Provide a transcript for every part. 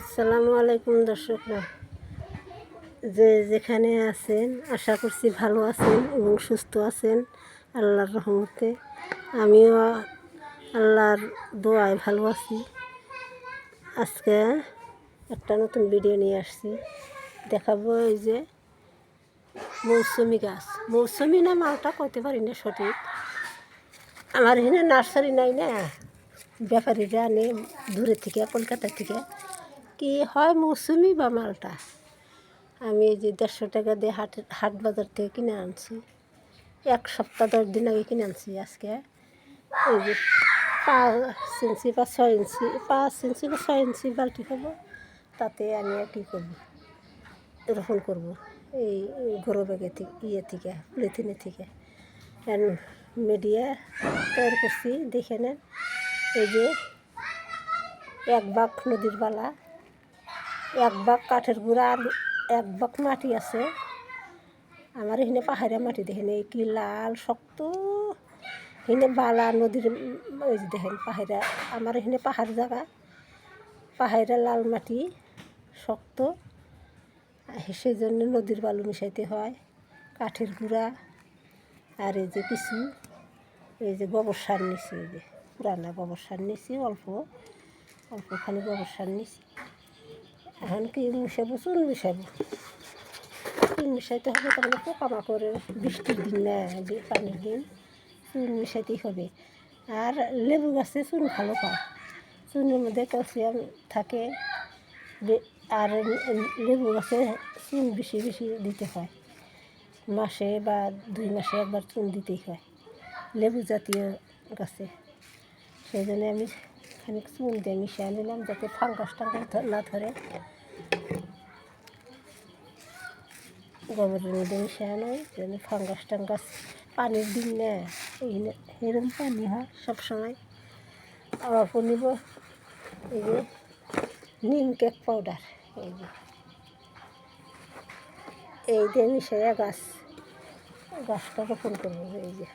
আসসালামু আলাইকুম দর্শকরা। যে যেখানে আছেন, আশা করছি ভালো আছেন এবং সুস্থ আছেন আল্লাহর রহমতে। আমিও আল্লাহর দোয়ায় ভালো আছি। আজকে একটা নতুন ভিডিও নিয়ে আসছি। দেখাবো এই যে মৌসুমি গাছ। মৌসুমি না মালটা কইতে পারি না সঠিক। আমার এখানে নার্সারি নাই না। ব্যাপারীরা আনে দূরে থেকে, কলকাতা থেকে। কি হয় মৌসুমি বা মালটা? আমি এই যে দেড়শো টাকা দিয়ে হাট হাট বাজার থেকে কিনে আনছি। এক সপ্তাহ, দশ দিন আগে কিনে আনছি আজকে। এই যে পাঁচ ইঞ্চি বা ছয় ইঞ্চি, পাঁচ ইঞ্চি বা ছয় ইঞ্চি বালতি খাব তাতে আমি আর কী করব? রোপণ করব এই গরু ব্যাগে ইয়ে থেকে পলিথিনের থেকে। মিডিয়া তৈরি করছি, দেখে নেন। এই যে এক বাঘ নদীর বালা। এক বাক কাঠের গুঁড়া আর এক বাক মাটি আছে। আমার এখানে পাহাড়ে মাটি দেখেন, এই কি লাল শক্ত। এখানে বালা নদীর ওই যে দেখেন পাহাড়া, আমার এখানে পাহাড় জায়গা। পাহাড়ে লাল মাটি শক্ত। সেই জন্য নদীর বালু মিশাইতে হয়, কাঠের গুঁড়া। আর এই যে কিছু, এই যে গোবর সার নিছি, এই যে পুরানা গোবর সার নিছি, অল্প, অল্পখানি গোবর সার নিছি। এখন কি মিশাবো চুন মিশাবো চুন মিশাইতে হবে তাহলে পোকামাকড়ের বৃষ্টির দিন না পানির দিন। চুন মিশাইতেই হবে। আর লেবু গাছে চুন ভালো পায়। চুনের মধ্যে ক্যালসিয়াম থাকে। আর লেবু গাছে চুন বেশি বেশি দিতে হয়। মাসে বা দুই মাসে একবার চুন দিতেই হয়, লেবু জাতীয় গাছে। সেই জন্য আমি খানিক চুন দিয়ে মিশিয়ে নিলাম যাতে ফাঙ্গাস টাঙ্গাস না ধরে। গোবরের মধ্যে মিশিয়ে নয় যেন ফাঙ্গাস টাঙ্গাস পানির দিন না। এই এরকম পানি হয় সবসময়। আবার নিব, এই যে নিম কেক পাউডার এই যে। এই দিয়ে মিশিয়ে গাছ গাছটা রোপণ করব, এই যে।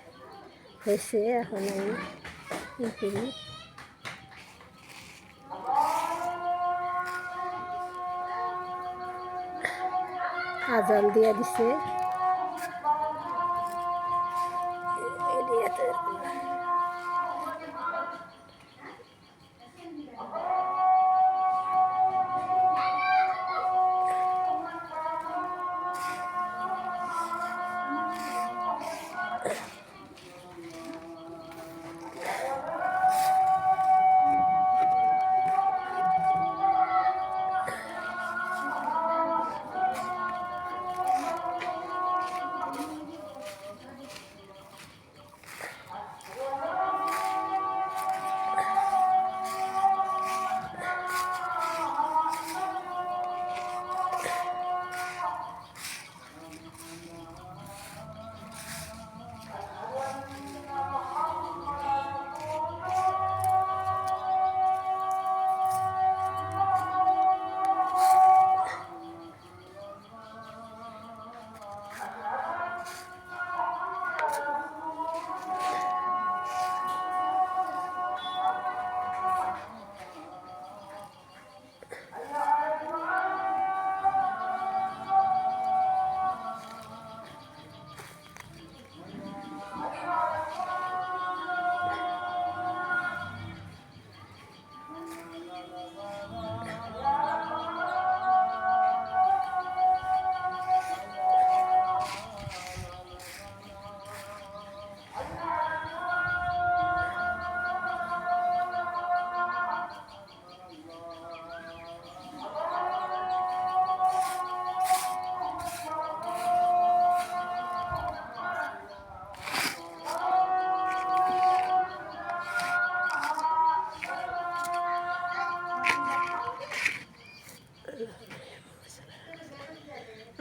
হয়েছে, এখন আমি করি। আজান দিয়ে দিছে।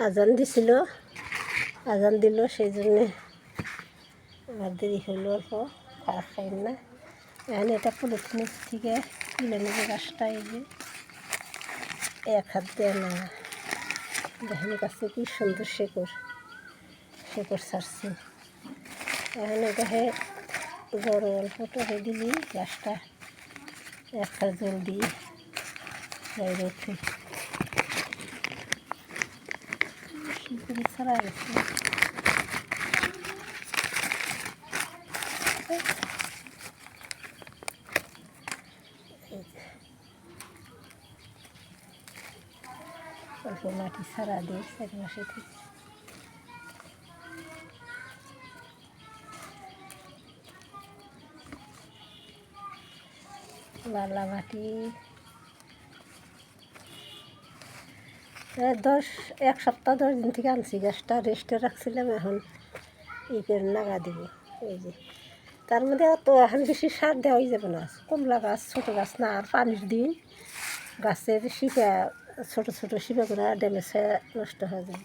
আজান দিছিল। আজান দিল, সেই জন্যে আমার দেরি হলো অল্প, খারাপ খাই না। এখন এটা পলিথিনের থেকে তুলে নেবে গাছটা, এই যে। এক হাত দেয় না। দেখেন গাছে কি সুন্দর শেকড়। শেকড় ছাড়ছে। এখন এটাকে বড় অল্প টবে দিলি গাছটা এক হাত জল দিয়ে এই ছাড়া গেছে অল্প মাটি ছাড়া দিয়ে এক মাসে থেকে লালা মাটি দশ, এক সপ্তাহ, দশ দিন থেকে আনছি। গাছটা রেস্টে রাখছিলাম, এখন ই করে লাগা দিব। এই যে, তার মধ্যে অত এখন বেশি সার দেওয়াই যাবে না। কমলা গাছ, ছোটো গাছ না, আর পানির দিন গাছের শিকা ছোটো ছোটো শিপাগুলো ড্যামেজ হয়ে নষ্ট হয়ে যায়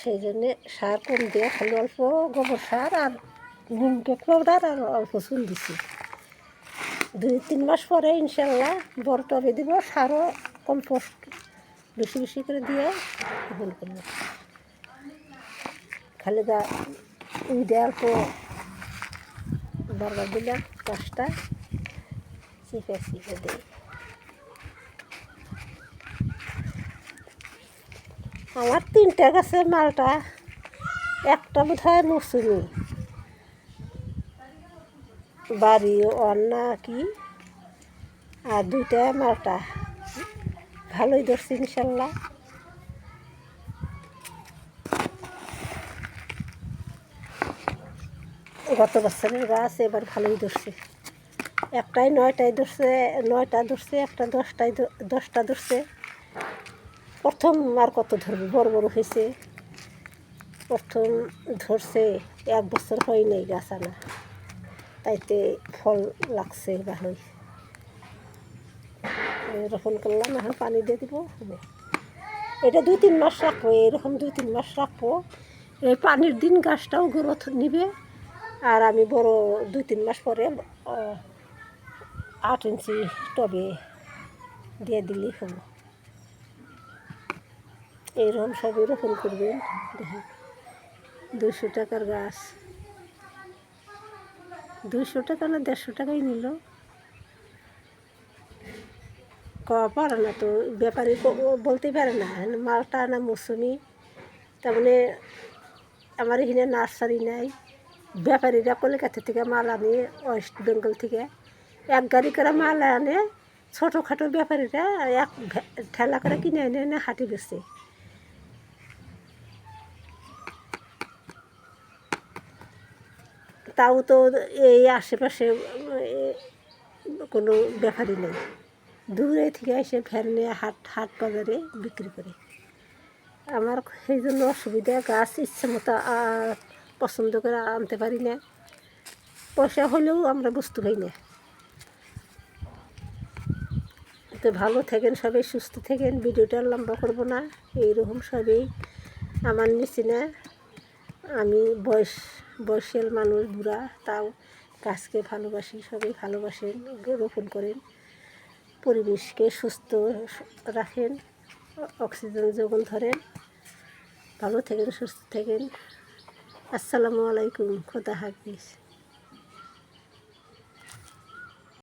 সেই জন্যে সার কম দিয়ে খালি অল্প গোবর সার আর নিমকে পাউডার আর অল্প চুল দিছি। দুই, তিন মাস পরে ইনশাল্লাহ বড় টবে দিব, সারও কম্পোস্ট বেশি বেশি করে দিয়ে রোপণ করব খালি গা উই দেওয়ার পর বরবার দিলাম গাছটা চিপে চিপে দিই। আমার তিনটা গাছে মালটা, একটা বোধ হয় মৌসুমি বাড়ি অন্না কি, আর দুইটা মালটা। ভালোই ধরছি, ইনশাল্লাহ। গত বছরের গাছ এবার ভালোই ধরছে। একটাই নয়টায় ধরছে, নয়টা ধরছে, একটা দশটায় দশটা ধরছে। প্রথম আর কত ধরবে? বড় বড় হয়েছে। প্রথম ধরছে, এক বছর হয় নাই গাছ আনা। তাইতে ফল লাগছে ভালোই। রোপণ করলাম, এখন পানি দিয়ে দিব। হবে এটা দুই তিন মাস রাখব, এরকম দুই তিন মাস রাখব। এই পানির দিন গাছটাও গ্রোথ নিবে। আর আমি বড় দুই তিন মাস পরে আট ইঞ্চি টবে দিয়ে দিলেই হব। এইরকম সবই রোপণ করবেন, দেখেন। দুশো টাকার গাছ। দুশো টাকা না দেড়শো টাকাই নিল। কওয়া পারে না তো ব্যাপারী বলতেই পারে না হ্যাঁ, মালটা না মৌসুমি তার মানে আমার এখানে নার্সারি নাই ব্যাপারীরা কলকাতা থেকে মাল আনে ওয়েস্ট বেঙ্গল থেকে। এক গাড়ি করে মাল আনে ছোটোখাটো ব্যাপারীরা এক ঠেলা করে কিনে এনে এনে হাঁটি বেছে। তাও তো এই আশেপাশে কোনো ব্যাপারই নেই। দূরে থেকে এসে ভ্যান নিয়ে হাট হাট বাজারে বিক্রি করে। আমার সেই জন্য অসুবিধা, গাছ ইচ্ছে মতো পছন্দ করে আনতে পারি না। পয়সা হলেও আমরা বুঝতে পারি না। তো ভালো থাকেন সবাই, সুস্থ থাকেন, ভিডিওটা লম্বা করব না, এইরকম সবই। আমার নিচে না, আমি বয়স, বয়সের মানুষ, বুড়া, তাও গাছকে ভালোবাসি, সবাই ভালোবাসেন, রোপণ করেন। পরিবেশকে সুস্থ রাখেন অক্সিজেন যোগান ধরেন ভালো থাকেন সুস্থ থাকেন। আসসালামু আলাইকুম খোদা হাফিজ।